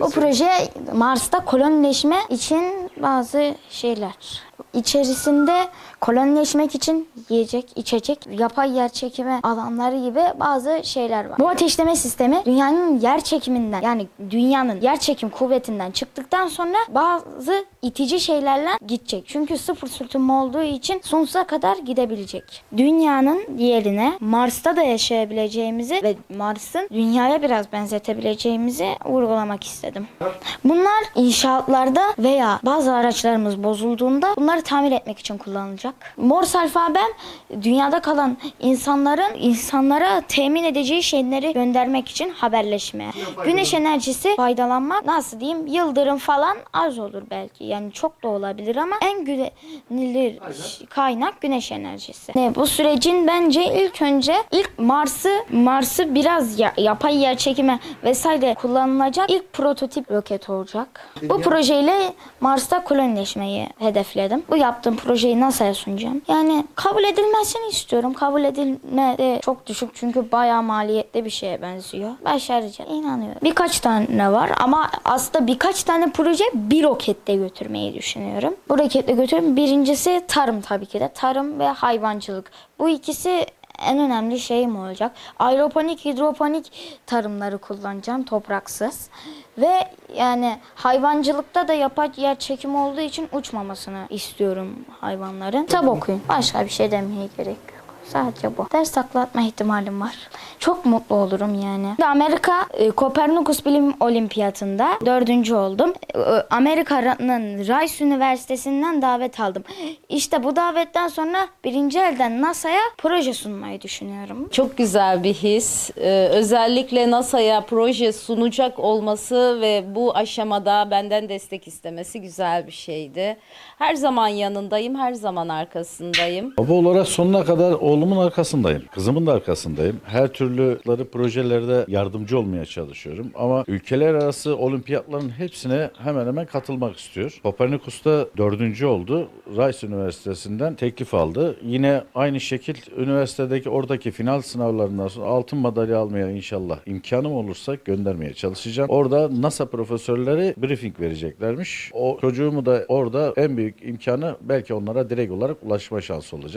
Bu proje Mars'ta kolonileşme için bazı şeyler. İçerisinde kolonileşmek için yiyecek, içecek, yapay yer çekimi alanları gibi bazı şeyler var. Bu ateşleme sistemi dünyanın yer çekiminden yani dünyanın yer çekim kuvvetinden çıktıktan sonra bazı itici şeylerle gidecek. Çünkü sıfır sürtünme olduğu için sonsuza kadar gidebilecek. Dünyanın yerine Mars'ta da yaşayabileceğimizi ve Mars'ın dünyaya biraz benzetebileceğimizi vurgulamak istedim. Bunlar inşaatlarda veya bazı araçlarımız bozulduğunda bunları tamir etmek için kullanılacak. Morse alfabem dünyada kalan insanların insanlara temin edeceği şeyleri göndermek için haberleşmeye. Güneş enerjisi faydalanmak nasıl diyeyim yıldırım falan az olur belki. Yani çok da olabilir ama en güvenilir kaynak güneş enerjisi. Ne, bu sürecin bence ilk önce ilk Mars'ı Mars'ı biraz ya- yapay yer çekimi vesaire kullanılacak ilk prototip roket olacak. Bu projeyle Mars'ta kolonileşmeyi hedefledim. Bu yaptığım projeyi NASA'ya sunacağım. Yani kabul edilmesini istiyorum. Kabul edilme de çok düşük çünkü bayağı maliyetli bir şeye benziyor. Başaracağım. inanıyorum. Birkaç tane var ama aslında birkaç tane proje bir rokette götürmeyi düşünüyorum. Bu roketle götürüm. Birincisi tarım tabii ki de. Tarım ve hayvancılık. Bu ikisi en önemli şeyim olacak. Aeroponik, hidroponik tarımları kullanacağım topraksız. Ve yani hayvancılıkta da yapay yer çekimi olduğu için uçmamasını istiyorum hayvanların. Kitap okuyun. Başka bir şey demeye gerek yok. Sadece bu. Ders taklatma ihtimalim var. Çok mutlu olurum yani. Amerika e, Kopernikus Bilim Olimpiyatında dördüncü oldum. E, Amerika'nın Rice Üniversitesi'nden davet aldım. İşte bu davetten sonra birinci elden NASA'ya proje sunmayı düşünüyorum. Çok güzel bir his. Ee, özellikle NASA'ya proje sunacak olması ve bu aşamada benden destek istemesi güzel bir şeydi. Her zaman yanındayım, her zaman arkasındayım. Baba olarak sonuna kadar oğlumun arkasındayım. Kızımın da arkasındayım. Her türlü projelerde yardımcı olmaya çalışıyorum. Ama ülkeler arası olimpiyatların hepsine hemen hemen katılmak istiyor. Kopernikus'ta dördüncü oldu. Rice Üniversitesi'nden teklif aldı. Yine aynı şekil üniversitedeki oradaki final sınavlarından sonra altın madalya almaya inşallah imkanım olursa göndermeye çalışacağım. Orada NASA profesörleri briefing vereceklermiş. O çocuğumu da orada en büyük imkanı belki onlara direkt olarak ulaşma şansı olacak.